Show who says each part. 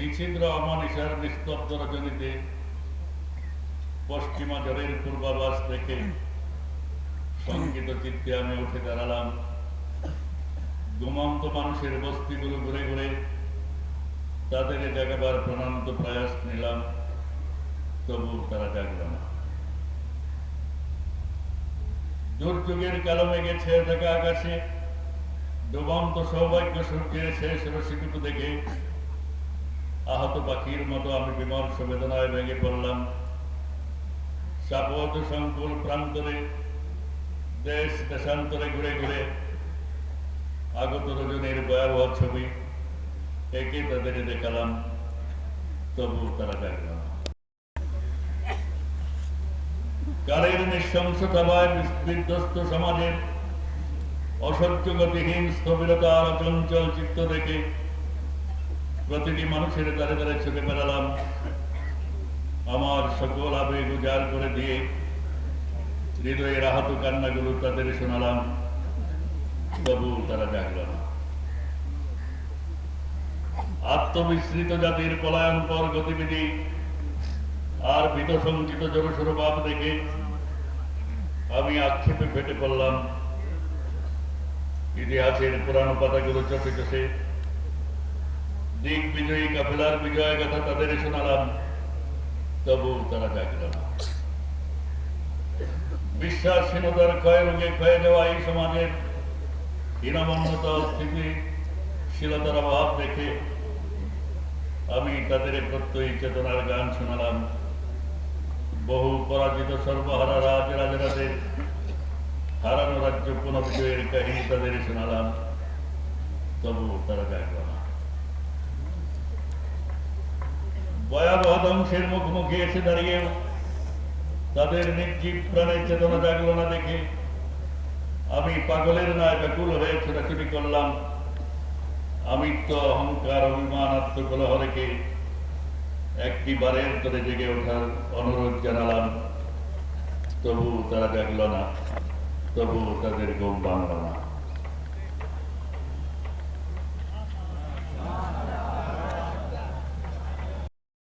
Speaker 1: নিছিদ্র অমানিসার নিস্তব্ধ রজনীতে পশ্চিমা ঝড়ের পূর্বাভাস দেখে সংগীত চিত্তে আমি উঠে দাঁড়ালাম। ঘুমন্ত মানুষের বস্তিগুলো ঘুরে ঘুরে তাদের জাগাবার প্রণান্ত প্রয়াস নিলাম তবু তারা জাগল না। দুর্যোগের কালো মেঘে ছেয়ে থাকা আকাশে ডুবন্ত সৌভাগ্য সূর্যের শেষ রশিটুকু দেখে আহত পাখির মতো আমি বিমর্ষ বেদনায় ভেঙে পড়লাম। সাপত সংকুল প্রান্তরে, দেশ দেশান্তরে ঘুরে ঘুরে আগত রজনীর ভয়াবহ ছবি একে তাদের দেখালাম। তবু তারা জাগল না। কালের নৃশংসতাবায় বিধ্বস্ত সমাজের অসহ্য গতিহীন স্থবিরতা আর চঞ্চল চিত্ত দেখে প্রতিটি মানুষের দ্বারে দ্বারে ছুটে বেড়ালাম। আমার সকল আবেগ উজাড় করে দিয়ে হৃদয়ের আহত কান্নাগুলো তাদের শোনালাম। তবু তারা জাগল না। আত্মবিস্মৃত জাতির পলায়ন পর গতিবিধি আর ভীত সঞ্চিত জনসর দেখে আমি আক্ষেপে ফেটে পড়লাম। ইতিহাসের পুরানো পাতাগুলো চোখে চোখে দিক বিজয়ী কাফেলার বিজয় কথা তাদের শোনালাম তবু তারা জাগল না। বিশ্বাসহীনতার ক্ষয় রোগে ক্ষয়ে যাওয়া এই সমাজের হীনমন্যতা স্থিতিশীলতার অভাব দেখে আমি তাদের প্রত্যয়ী চেতনার গান শোনালাম। বহু পরাজিত সর্বহারা রাজ রাজাদের হারানো রাজ্য পুনর্জয়ের কাহিনী তাদের শোনালাম। তবু তারা জাগল না। ভয়াবহ ধ্বংসের মুখোমুখি এসে দাঁড়িয়ে তাদের নির্জীব প্রাণের চেতনা জাগলো না দেখে। আমি পাগলের নয় ব্যাকুল হয়ে ছোটাছুটি করলাম। আমিত্ব অহংকার অভিমান আত্মকলহ রেখে একটি বারের করে জেগে ওঠার অনুরোধ জানালাম। তবু তারা জাগল না, তবু তাদের ঘুম ভাঙল না।